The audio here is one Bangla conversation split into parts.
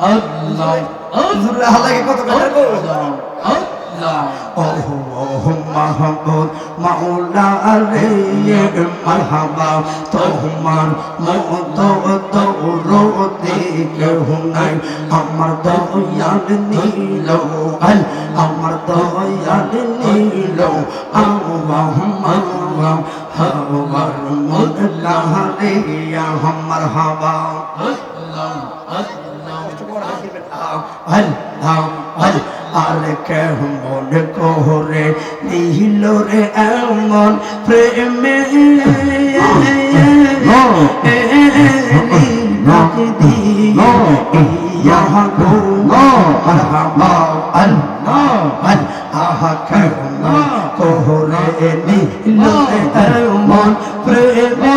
আল্লাহ আল্লাহ কত কথা আল্লাহ মাহবুব মাওলা রে মারহাবা তোমার মত দৌরতে কেউ নাই আমার দয়াল নীল আল আমার দয়াল নীল আল্লাহুম্মা হাওয়ার মুল্লা রে আমার হাওয়া আল্লাহ আল্লাহ আর কেমন কোহরে নীল রে এমন প্রেমে? কোহরে নীল রে এমন প্রেমে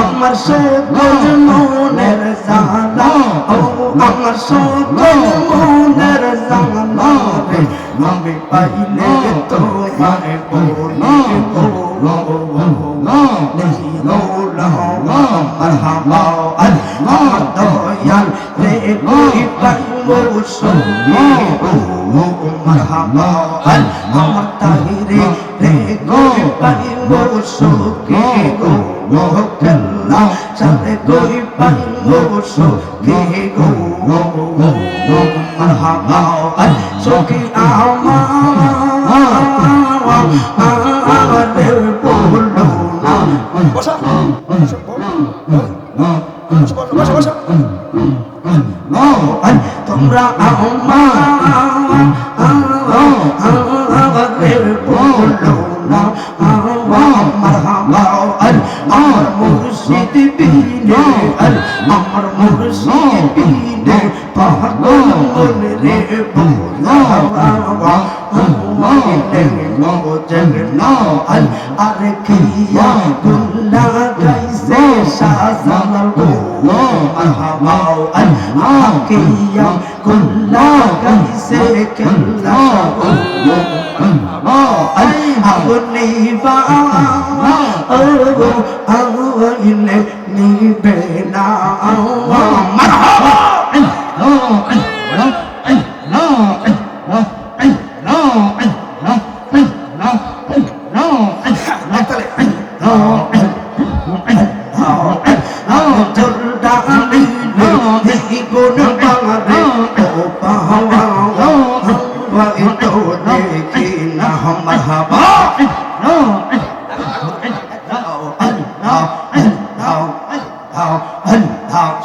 আমার সকল মনের জানা। ও আমার সকল মনের জানা। রে আমি পাইলে তোমার বলি মারহাবা, আল্লাহ দয়াল রে কই পাইবো সঙ্গে মারহাবা আমার তাহিরে রে কই পাইবো সঙ্গে গো কেল্লা চালে কই পাইবো সঙ্গে গো মারহাবা সখী আমার বলো না বসা বসা বসা বসা তোমরা আমাদের বিনে পাগল মনে রে বোলা আরে কিয়া গুল্লা গাইছে শাহজালাল গো মারহাবা আল্লাহ কিয়া গুল্লা গাইছে কেল্লা আপনি বা আইলে নিবে না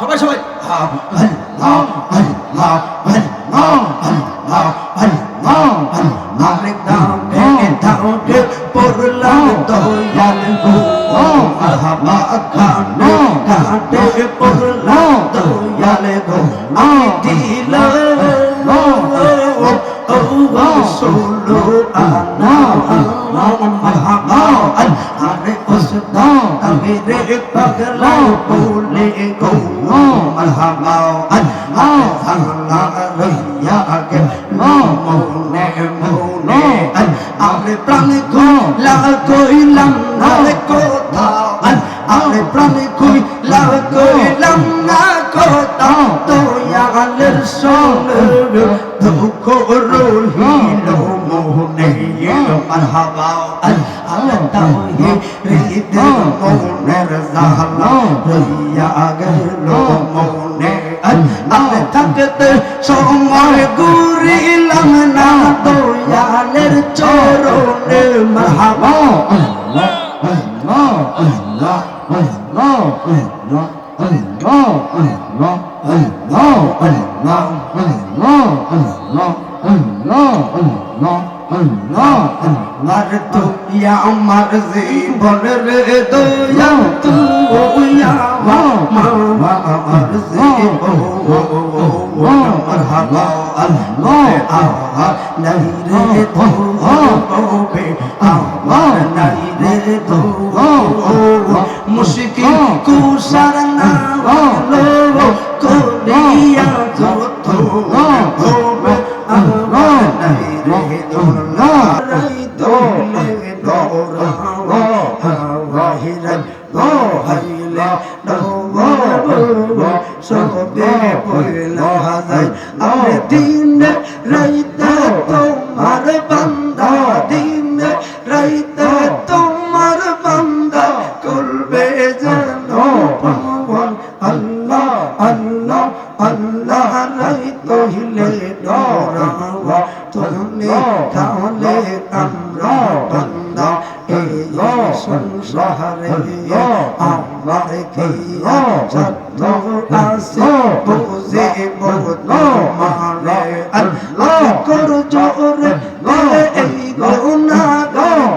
সবাই সবাই পড়লাম দয়াল রইয়া গে মনে মনে আরে প্রাণ কইলা কইলাম না কোথাও আরে প্রাণ কইলা কইলাম না খোদা দয়ালের সঙ্গে দুঃখ রহিল মোহনে মারহাবা আল্লাহ হৃদ মোহনের জাহালা রইয়া গেল মোহনে আল্লাহ থাকতে সময় গুরিলাম না দয়ালের চরণে মারহাবা আমার আমার জীবন রে দয়া তুইয়া আমার জীবন আমার হাবা আল্লাহ আহা নাই রে ধোবে আমার নাই রে ধো মুশকিল কুসার না হলো করিয়া নাই রে দোলা সবে পয়লা যায় আমি দিন রাইতে তোমার বান্দা দিন রাইতে তোমার বান্দা করবে যেন পাবন আল্লাহ আল্লাহ আল্লাহ রাই তহিলে ডরাওয়া তুমি কালে আমরা বান্দা এই সংসারে আমার কিয়া সত্য আছে বুঝে বলো মানে আল্লাহ কর জোরে দে এই গুনা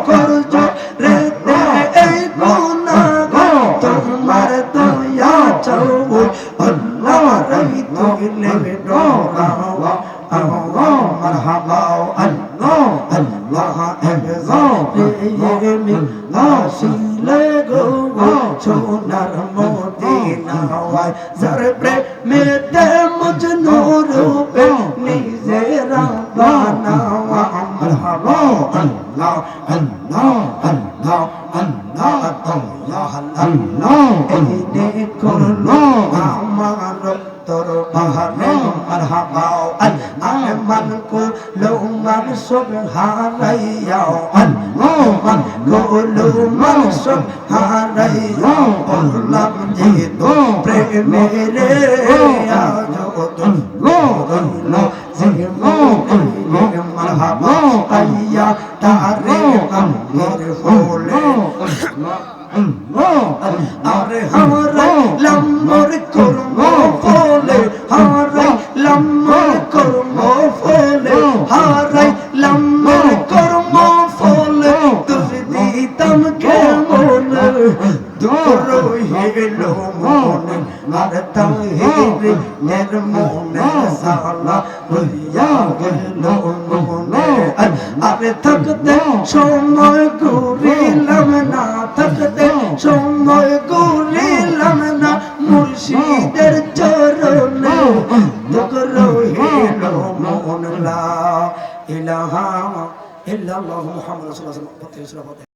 কর জোরে দে এই গুনা তোমার দয়া চাও আল্লাহ রহি তুলে ডরাওয়া আল্লাহ মারহাবা আল্লাহ আল্লাহ একজন আসিলে গো সোনার মদিনা হয়। যার প্রেমেতে মজনু রূপে নিজেরা বানাওয়া আমার আল্লাহ আল্লাহ আল্লাহ। মান কো লোমান সব হারাইয়াও আল্লাহ মান কো লোমান সব হারাইয়াও বললাম যে তো প্রেমে রে আজ তো মারহাবা নের মনে সালা হইয়া গেল মনে আরে থাকতে সময় ঘুরিলাম না থাকতে সময় ঘুরিলাম না মুর্শিদের চরণে ইলাহা ইল্লাল্লাহু মুহাম্মাদুর রাসূলুল্লাহ